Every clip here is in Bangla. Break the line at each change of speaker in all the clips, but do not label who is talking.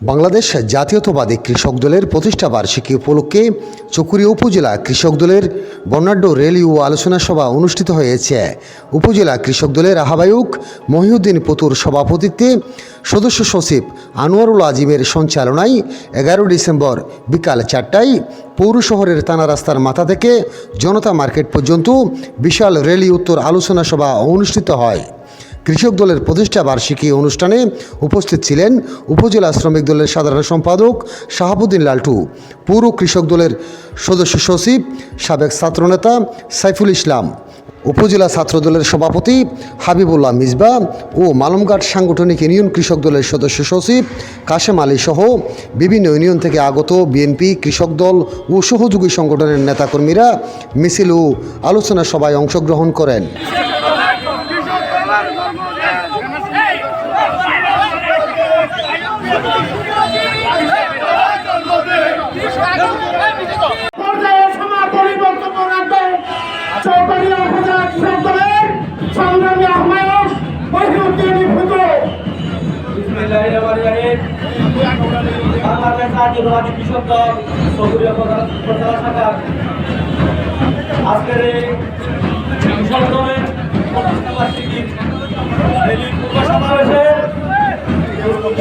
বাংলাদেশ জাতীয়তাবাদী কৃষক দলের প্রতিষ্ঠা বার্ষিকী উপলক্ষে চকুরিয়া উপজেলা কৃষক দলের বর্ণাঢ্য র্যালি ও আলোচনা সভা অনুষ্ঠিত হয়েছে। উপজেলা কৃষক দলের আহ্বায়ক মহিউদ্দিন পুতুর সভাপতিত্বে সদস্য সচিব আনোয়ারুল আজিমের সঞ্চালনায় এগারো ডিসেম্বর বিকাল চারটায় পৌর শহরের থানা রাস্তার মাথা থেকে জনতা মার্কেট পর্যন্ত বিশাল র্যালি উত্তর আলোচনা সভা অনুষ্ঠিত হয়। কৃষক দলের প্রতিষ্ঠা বার্ষিকী অনুষ্ঠানে উপস্থিত ছিলেন উপজেলা শ্রমিক দলের সাধারণ সম্পাদক শাহাবুদ্দিন লালটু, পৌর কৃষক দলের সদস্য সচিব, সাবেক ছাত্রনেতা সাইফুল ইসলাম, উপজেলা ছাত্র দলের সভাপতি হাবিবুল্লাহ মিসবা ও মালমঘাট সাংগঠনিক ইউনিয়ন কৃষক দলের সদস্য সচিব কাশেম আলী সহ বিভিন্ন ইউনিয়ন থেকে আগত বিএনপি কৃষক দল ও সহযোগী সংগঠনের নেতাকর্মীরা মিছিল ও আলোচনা সভায় অংশগ্রহণ করেন।
বাংলাদেশ কৃষক দল আজকের এই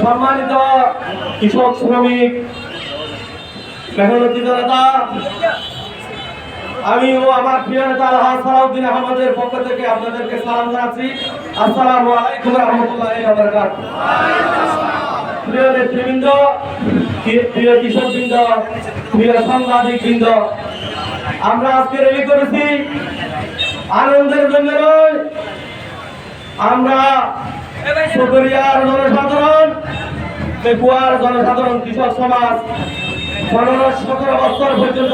সম্মানিত কৃষক, শ্রমিক মেহনতি জনতা আমি ও আমার প্রিয় নেতা আলহাজ সালাউদ্দিন আহমদের পক্ষ থেকে আপনাদেরকে সালাম জানাচ্ছি। আসসালামু আলাইকুম রহমতুল্লাহ প্রিয় নেতৃবৃন্দ প্রিয়- কৃষকবৃন্দ, প্রিয় সাংবাদিক বৃন্দ আমরা আজকে রেলি করেছি আনন্দের জন্য নয়, আমরা সুপরিয়ার জনসাধারণ পেকুয়ার জনসাধারণ কৃষক সমাজ, পনেরো সতেরো বছর পর্যন্ত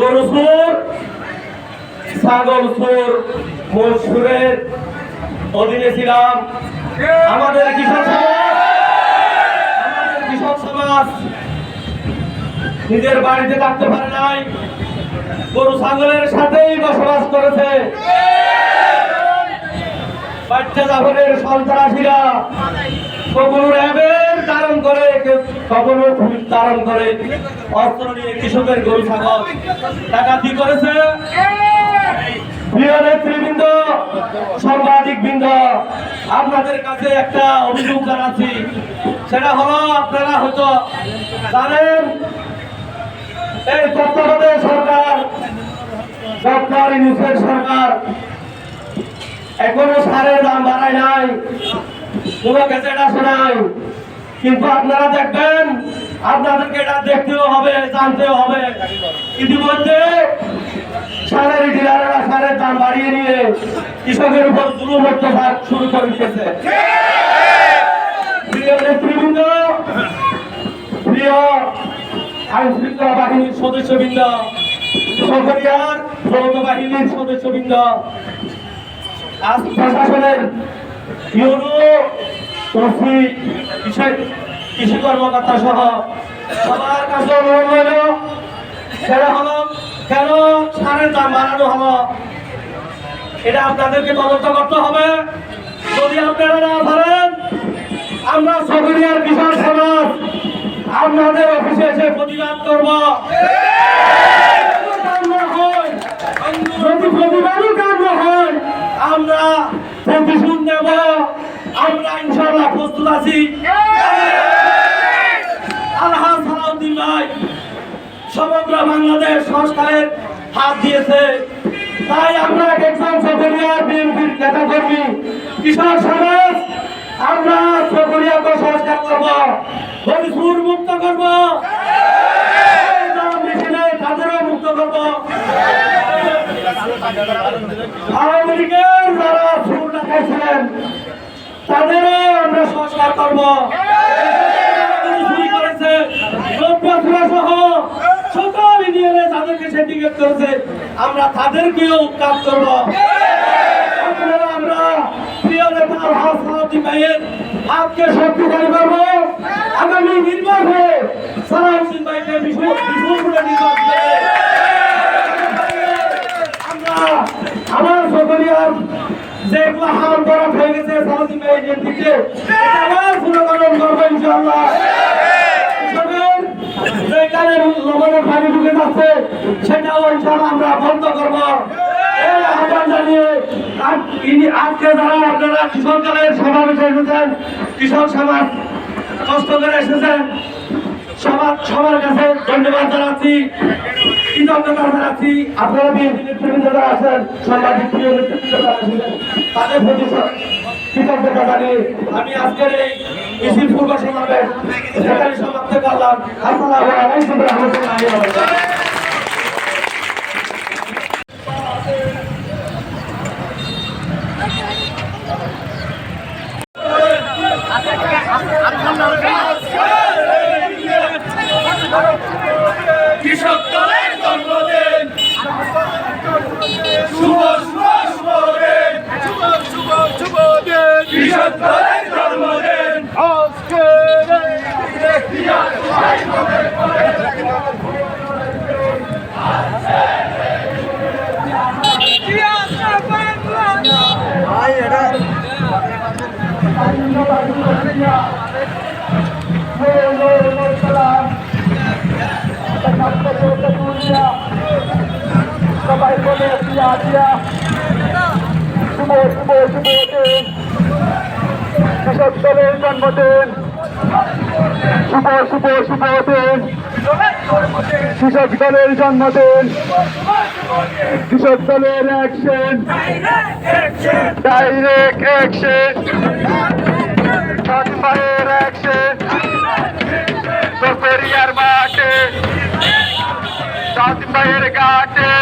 গরু সুর সুর মোষ অধীনে ছিলাম। আমাদের কৃষক সমাজ নিজের বাড়িতে থাকতে পারে নাই। গরু, ছাগলের সাথেই বসবাস করেছে। বাচ্চা জাফরের সন্ত্রাসীরা কখনো র্যাবের ধারণ করে কখনো পুলিশ ধারণ করে। অস্ত্র নিয়ে কৃষকের গরু, ছাগল ডাকাতি করেছে। প্রিয় নেতৃবৃন্দ সাংবাদিক বৃন্দ আপনাদের কাছে একটা অভিযোগ জানাচ্ছি। সেটা হলো আপনারা হয়তো জানেন, এই তত্ত্বাবধায়ক সরকার, ডক্টর ইউনুসের সরকার এখনও সারের দাম বাড়ায় নাই, কোনো গেজেট আসে নাই। কিন্তু আপনারা দেখবেন, আপনাদেরকে এটা দেখতেও হবে, জানতেও হবে। ইতিমধ্যে সারের ডিলাররা সারের দাম বাড়িয়ে নিয়ে কৃষকের উপর অত্যাচার শুরু করে দিয়েছে। প্রিয় নেতৃবৃন্দ প্রিয় আইন বাহিনীর সদস্যবৃন্দ, সরকারিয়ার যৌথ বাহিনীর সদস্যবৃন্দ, আজ প্রশাসনের কৃষি কর্মকর্তা সহ সবার কাছে অনুরোধ হলো, কেন সারের দাম বাড়ানো এটা আপনাদেরকে তদন্ত করতে হবে। যদি আপনারা না পারেন আমরা সবরিয়ার কৃষক সমাজ, আপনাদের অফিসে এসে প্রতিবাদ করব। যদি প্রতিবাদও কাম হয়, আমরা প্রতিশোধ নেব। আমরা ইনশাআল্লাহ প্রস্তুত আছি। আলহাজ সালাউদ্দিন ভাই সমগ্র বাংলাদেশ সংস্কারের হাত দিয়েছে। তাই আমরা একজন সফরিয়া বিএনপির নেতা কর্মী কৃষক সমাজ আমরা সফরিয়াকে সংস্কার করব। হরিপুর মুক্ত তাদেরও মুক্ত করব। আওয়ামী লীগের তাদেরও আমরা সংস্কার করব। চুরি করেছে সহ সকল ইউনিয়নে যাদেরকে সিন্ডিকেট করেছে, আমরা তাদেরকেও উৎখাত করব। আমরা প্রিয় নেতা সালাউদ্দিন ভাইয়ের হাতকে শক্তিশালী করব। আগামী নির্বাচনে সালাউদ্দিন ভাইকে বিপুল বিপুল আমরা সকলিয়ার যেগুলো হাল করা হয়ে গেছে সালাউদ্দিন ভাইয়ের এটা আবার পুনর্গঠন করবে ইনশাআল্লাহ। কৃষকের যে কালে লবণে পানি ঢুকে যাচ্ছে, সেটাও ইনশাআল্লাহ আমরা বন্ধ করব। এই আহ্বান জানিয়ে ইনি- আজকে যারা আপনারা কৃষক দলের সমাবেশে এসেছেন, কৃষক সমাজ কষ্ট করে এসেছেন সবার সবার কাছে ধন্যবাদ জানাচ্ছি, কৃতজ্ঞতা জানাচ্ছি। আপনারা নেতৃবৃন্দ যারা আছেন, সাংবাদিক প্রিয় নেতৃবৃন্দ যারা আছেন, তাদের প্রতি কৃতজ্ঞতা জানিয়ে আমি আজকের এই মিছিল পূর্ব সমাবেশ সেখানে সমাপ্ত করলাম। আসসালামু আলাইকুম রহমতুল্লাহি ওয়া বারাকাতুহু কৃষক দলের জন্মদিন শুভ শুভ শুভ দিন কৃষক দলের জন্মদিন
সবাই বলে দিয়া দিয়া শুভ শুভ শুভ কৃষক দলের জন্মদিন। শুভ শুভ শুভ দিন। কৃষক দলের জন্মদিন। কৃষক দলের action direct action fire action দোপরিয়ার মাঠে সাতবাইয়ের ঘাটে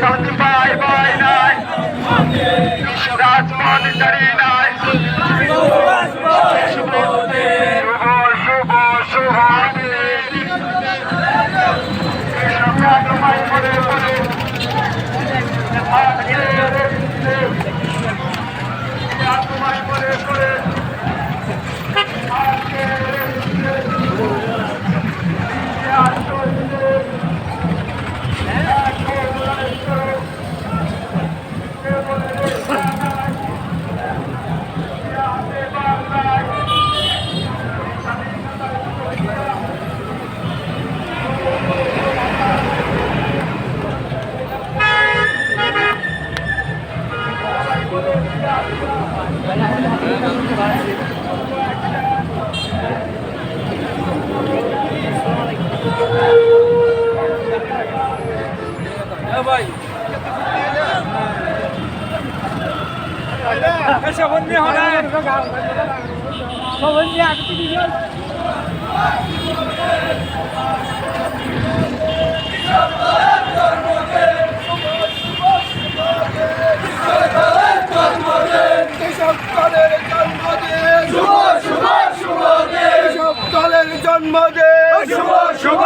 সাতবাই বাই নাই রাজপথ দাঁড়িয়ে নাই Valeu, valeu. ভাই ऐसे बंदे हो रहा है तो बंदे आगे वीडियो Thank you. সকলের
জন্মদিন। শুভ শুভ শুভ দিন। সকলের জন্মদিন। শুভ শুভ